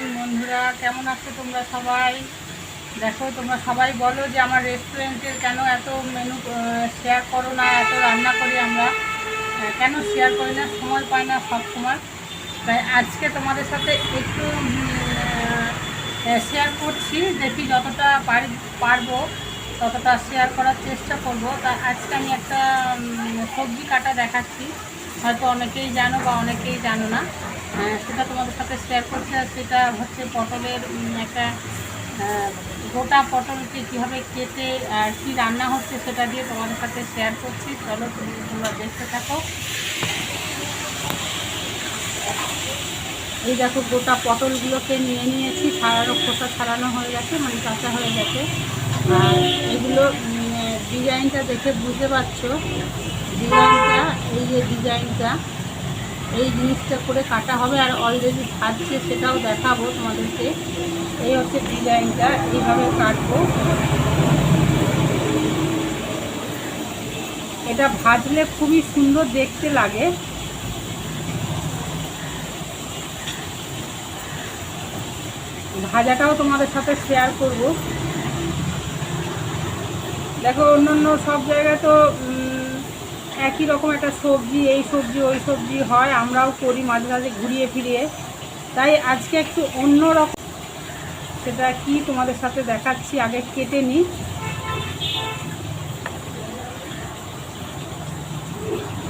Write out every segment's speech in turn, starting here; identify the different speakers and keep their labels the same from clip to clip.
Speaker 1: Morning বন্ধুরা, কেমন আছো তোমরা সবাই? দেখো, তোমরা সবাই বলো যে আমার রেস্টুরেন্টের কেন এত মেনু শেয়ার করো না, এত রান্না করি আমরা। কেন শেয়ার করি না? সময় পাই না সব সময়। তাই আজকে তোমাদের সাথে একটু শেয়ার করছি, দেখি যতটা পারি, পারব, ততটা শেয়ার করার চেষ্টা করব। তা আজকে আমি একটা সবজি কাটা দেখাচ্ছি। হয়তো অনেকেই জানো বা অনেকেই জানো না। সেটা তোমাদের সাথে শেয়ার করছি আর সেটা হচ্ছে পটলের একটা গোটা পটলকে কীভাবে কেটে আর কী রান্না হচ্ছে সেটা দিয়ে তোমাদের সাথে শেয়ার করছি। চলো, তুমি তোমরা দেখতে থাকো। এই দেখো, গোটা পটলগুলোকে নিয়ে নিয়েছি, ছাড়ানো, খোসা ছাড়ানো হয়ে গেছে মানে কাঁচা হয়ে গেছে। আর এগুলো ডিজাইনটা দেখে বুঝতে পারছ, ডিজাইনটা, এই যে ডিজাইনটা এই জিনিসটা করে কাটা হবে আর অলরেডি ভাজছে সেটাও দেখাবো তোমাদেরকে। এই হচ্ছে ডিজাইনটা এইভাবে কাটবো। এটা ভাজলে খুবই সুন্দর দেখতে লাগে। ভাজাটাও তোমাদের সাথে শেয়ার করব। দেখো অন্য অন্য সব জায়গায় তো একই রকম একটা সবজি, এই সবজি, ওই সবজি হয়, আমরাও করি মাঝে মাঝে ঘুরিয়ে ফিরিয়ে। তাই আজকে একটু অন্য রকম সেটা কি তোমাদের সাথে দেখাচ্ছি, আগে কেটে নিই।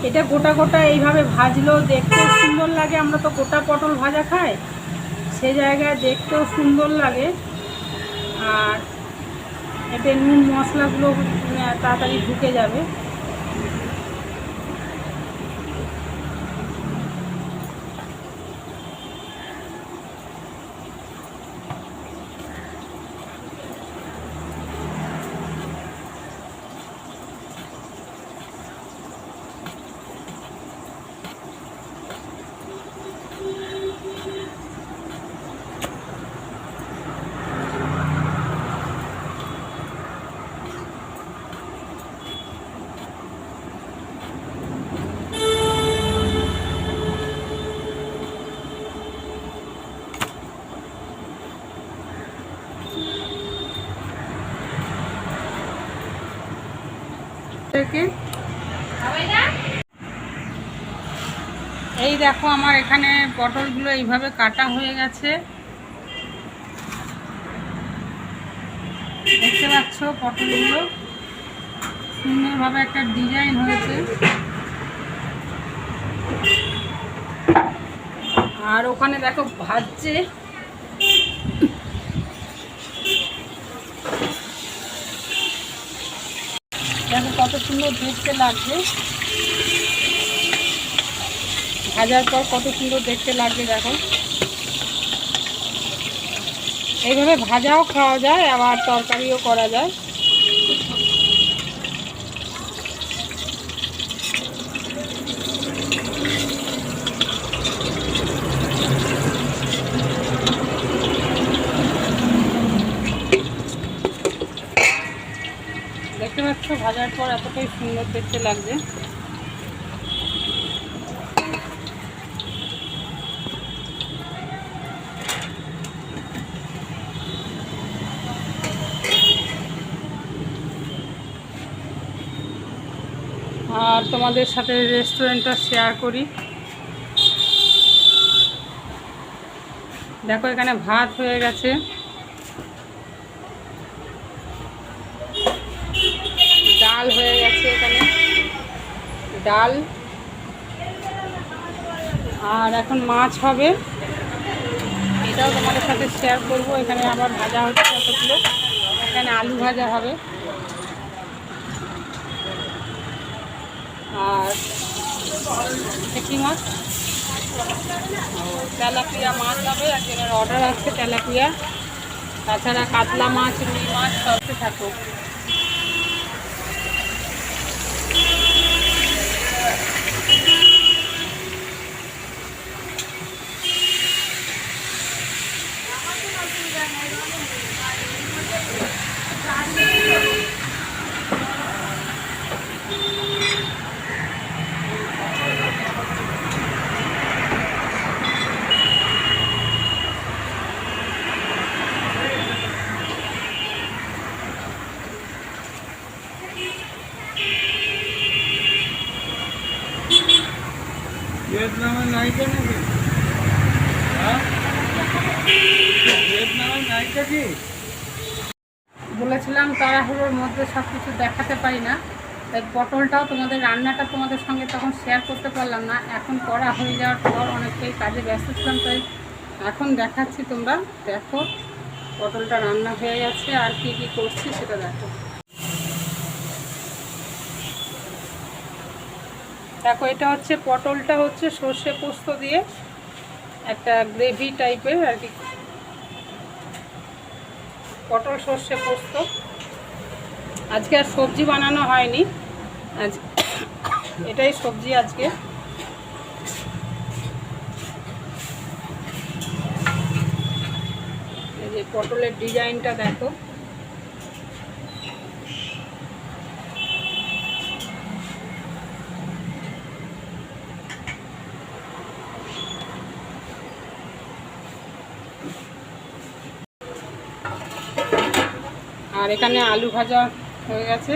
Speaker 1: এটা গোটা গোটা এইভাবে ভাজলেও দেখতেও সুন্দর লাগে। আমরা তো গোটা পটল ভাজা খাই। সে জায়গায় দেখতেও সুন্দর লাগে। আর এতে নুন মশলাগুলো তাড়াতাড়ি ঢুকে যাবে। এই দেখো আমার এখানে পটলগুলো এইভাবে কাটা হয়ে গেছে। দেখতে পাচ্ছ পটলগুলো? সুন্দরভাবে একটা ডিজাইন হয়েছে। আর ওখানে দেখো ভাজছে দেখো কত সুন্দর দেখতে লাগবে। ভাজার পর কত সুন্দর দেখতে লাগবে দেখো। এইভাবে ভাজাও খাওয়া যায়, আবার তরকারিও করা যায়। পাচ্ছ ভাজার পর এতটাই সুন্দর দেখতে লাগছে। আর তোমাদের সাথে রেস্টুরেন্টটা শেয়ার করি। দেখো এখানে ভাত হয়ে গেছে ডাল হয়ে গেছে এখানে ডাল। আর এখন মাছ হবে। এটাও তোমাদের সাথে শেয়ার করব। এখানে আবার ভাজা হচ্ছে কতগুলো? এখানে আলু ভাজা হবে। আর চিকি মাছ। তেলাপিয়া মাছ হবে। একজনের অর্ডার আছে তেলাপিয়া। তাছাড়া কাতলা মাছ, রুই মাছ সব
Speaker 2: Yes, naman, nakita na.
Speaker 1: বলেছিলাম তাড়াহুড়োর মধ্যে সব কিছু দেখাতে পারি না। তাই পটলটাও তোমাদের, রান্নাটা তোমাদের সঙ্গে তখন শেয়ার করতে পারলাম না। এখন করা হয়ে যাওয়ার পর অনেকটাই কাজে ব্যস্ত ছিলাম, তাই এখন দেখাচ্ছি তোমরা। দেখো, পটলটা রান্না হয়ে গেছে। আর কি কি করছি সেটা দেখো। দেখো, এটা হচ্ছে, পটলটা হচ্ছে সর্ষে পোস্ত দিয়ে একটা গ্রেভি টাইপের আর কি পটল সর্ষে পোস্ত। আজকে আর সবজি বানানো হয়নি। আজ এটাই সবজি আজকে। এই যে পটলের ডিজাইনটা দেখো। আর এখানে আলু ভাজা হয়ে গেছে।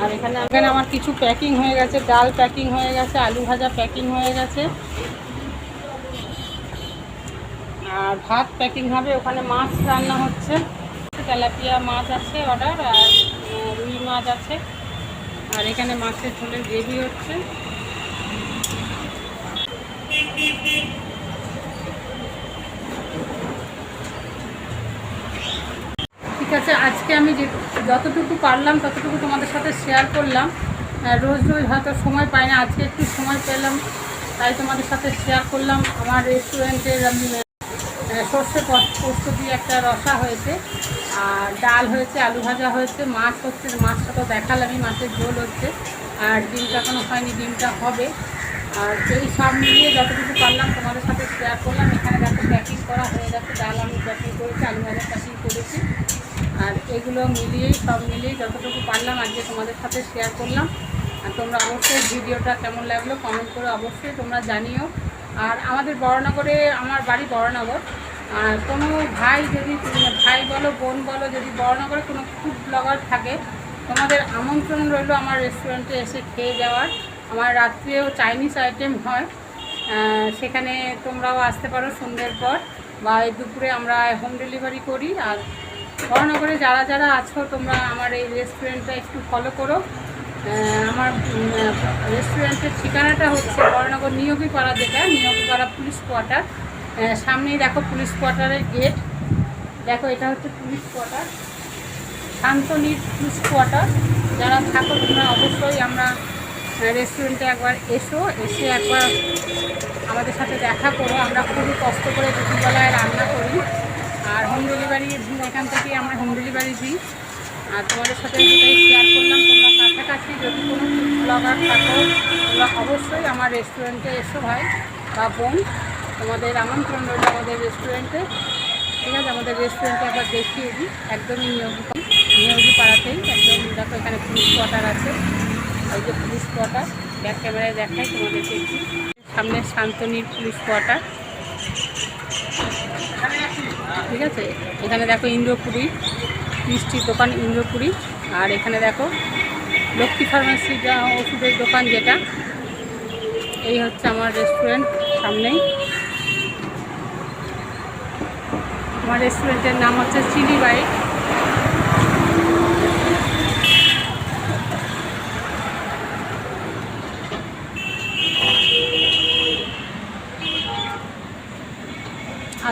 Speaker 1: আর এখানে এখানে আমার কিছু প্যাকিং হয়ে গেছে, ডাল প্যাকিং হয়ে গেছে, আলু ভাজা প্যাকিং হয়ে গেছে। আর ভাত প্যাকিং হবে, ওখানে মাছ রান্না হচ্ছে। তেলাপিয়া মাছ আছে অর্ডার আর রুই মাছ আছে। আর এখানে মাছের ঝোলের গ্রেভি হচ্ছে। ঠিক আছে, আজকে আমি যে যতটুকু পারলাম, ততটুকু তোমাদের সাথে শেয়ার করলাম। রোজ রোজ হয়তো সময় পাই না, আজকে একটু সময় পেলাম, তাই তোমাদের সাথে শেয়ার করলাম। আমার রেস্টুরেন্টের আমি সর্ষে পোস্ত দিয়ে একটা রসা হয়েছে, আর ডাল হয়েছে, আলু ভাজা হয়েছে, মাছ হচ্ছে, মাছটা তো দেখালামই মাছের ঝোল হচ্ছে, আর ডিমটা এখনও হয়নি, ডিমটা হবে। আর এই সব মিলিয়ে যতটুকু পারলাম, তোমাদের সাথে শেয়ার করলাম। এখানে দেখো প্যাকিং করা হয়ে গেছে, ডাল আমি প্যাকিং করেছি, আলু ভাজা প্যাকিং করেছি আর এগুলো মিলিয়েই, সব মিলিয়েই যতটুকু পারলাম আজকে তোমাদের সাথে শেয়ার করলাম। আর তোমরা অবশ্যই ভিডিওটা কেমন লাগল কমেন্ট করে অবশ্যই তোমরা জানিও। আর আমাদের বড়নগরে, আমার বাড়ি বড়নগর। আর কোনো ভাই যদি, ভাই বলো, বোন বলো, যদি বড়নগরে কোনো ফুড ব্লগার থাকে, তোমাদের আমন্ত্রণ রইল আমার রেস্টুরেন্টে এসে খেয়ে যাওয়ার। আমার রাত্রেও চাইনিজ আইটেম হয়। সেখানে তোমরাও আসতে পারো সন্ধ্যের পর। বা দুপুরে আমরা হোম ডেলিভারি করি। আর বড়নগরে যারা যারা আছো, তোমরা আমার এই রেস্টুরেন্টটা একটু ফলো করো। আমার রেস্টুরেন্টের ঠিকানাটা হচ্ছে বড়নগর নিয়োগীপাড়া যেটা নিয়োগীপাড়া পুলিশ কোয়ার্টার। সামনেই দেখো পুলিশ কোয়ার্টারের গেট। দেখো, এটা হচ্ছে পুলিশ কোয়ার্টার। শান্তনীর পুলিশ কোয়ার্টার। যারা থাকো, তোমরা অবশ্যই আমরা রেস্টুরেন্টে একবার এসো, এসে একবার আমাদের সাথে দেখা করো। আমরা খুবই কষ্ট করে দুপুরবেলায় রান্না করি। আর হোম ডেলিভারি এখান থেকে আমরা হোম ডেলিভারি দিই আর তোমাদের সাথে শেয়ার করলাম কাছাকাছি যদি কোনো ব্লগার থাকো অবশ্যই আমার রেস্টুরেন্টে এসো ভাই বা বোন। তোমাদের আমন্ত্রণ রইল আমাদের রেস্টুরেন্টে ঠিক আছে, আমাদের রেস্টুরেন্টে একবার দেখিয়ে দিই। একদমই নিয়োগী নিয়োগী পাড়াতেই। একদম, দেখো এখানে পুলিশ কোয়ার্টার আছে। ওই যে পুলিশ কোয়ার্টার ব্যাক ক্যামেরায় দেখাই তোমাদেরকে একটু। সামনে শান্তনীর পুলিশ কোয়ার্টার ঠিক আছে? এখানে দেখো ইন্দ্রপুরি মিষ্টির দোকান ইন্দ্রপুরি আর এখানে দেখো লক্ষ্মী ফার্মেসি যা ওষুধের দোকান যেটা, এই হচ্ছে আমার রেস্টুরেন্ট সামনেই। আমার রেস্টুরেন্টের নাম হচ্ছে চিলি বাইট।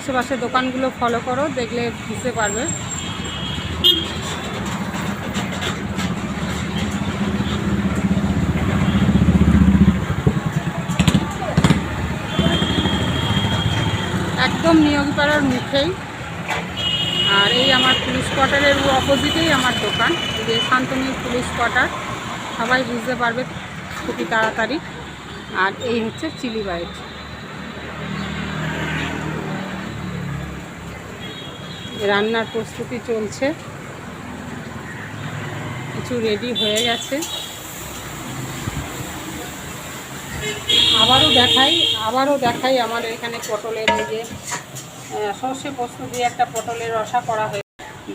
Speaker 1: আশেপাশে দোকানগুলো ফলো করো, দেখলে বুঝতে পারবে। একদম নিয়োগপাড়ার মুখেই। আর এই আমার পুলিশ কোয়ার্টারের অপোজিটেই আমার দোকান, যে শান্তনী পুলিশ কোয়ার্টার। সবাই বুঝতে পারবে খুবই তাড়াতাড়ি। আর এই হচ্ছে চিলি বাইট। রান্নার প্রস্তুতি চলছে। কিছু রেডি হয়ে গেছে। আবারও দেখাই আবারও দেখাই আমার এখানে পটলের এই যে সর্ষে পোস্ত দিয়ে একটা পটলের রসা করা হয়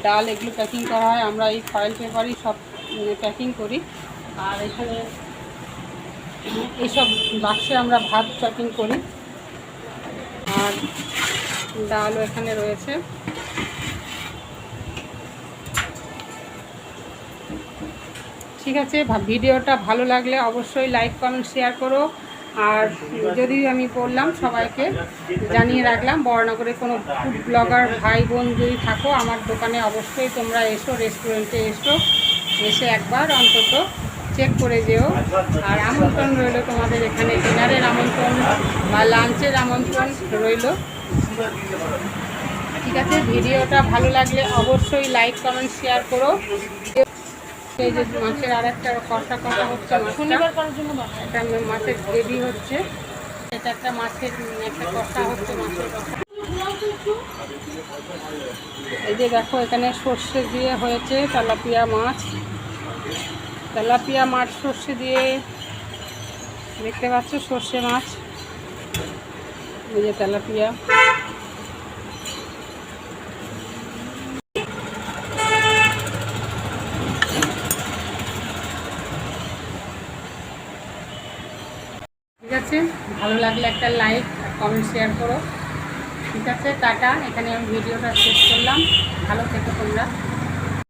Speaker 1: ডাল এগুলো প্যাকিং করা হয়। আমরা এই ফয়েল পেপারই সব প্যাকিং করি। আর এখানে এইসব বাক্সে আমরা ভাত প্যাকিং করি। আর ডালও এখানে রয়েছে। ঠিক আছে? ভিডিওটা ভালো লাগলে অবশ্যই লাইক কমেন্ট শেয়ার করো। আর যদি আমি বললাম সবাইকে জানিয়ে রাখলাম, বড়নগরে কোনো ফুড ব্লগার ভাই, বোন যদি থাকো, আমার দোকানে অবশ্যই তোমরা এসো রেস্টুরেন্টে এসো। এসে একবার অন্তত চেক করে যেও। আর আমন্ত্রণ রইল তোমাদের এখানে ডিনারের আমন্ত্রণ বা লাঞ্চের আমন্ত্রণ রইল। ঠিক আছে? ভিডিওটা ভালো লাগলে অবশ্যই লাইক কমেন্ট শেয়ার করো। এই যে মাছের আর একটা কষা কষা হচ্ছে শনিবার করার জন্য একটা মাছের গ্রেভি হচ্ছে। এটা একটা মাছের একটা কষা হচ্ছে মাছের কষা। এই যে দেখো এখানে সর্ষে দিয়ে হয়েছে তেলাপিয়া মাছ। তেলাপিয়া মাছ সর্ষে দিয়ে দেখতে পাচ্ছ সর্ষে মাছ? এই যে তেলাপিয়া ঠিক আছে। ভালো লাগলে একটা লাইক কমেন্ট শেয়ার করো। ঠিক আছে, টাটা। এখানে আমি ভিডিওটা শেষ করলাম। ভালো থেকে তোমরা।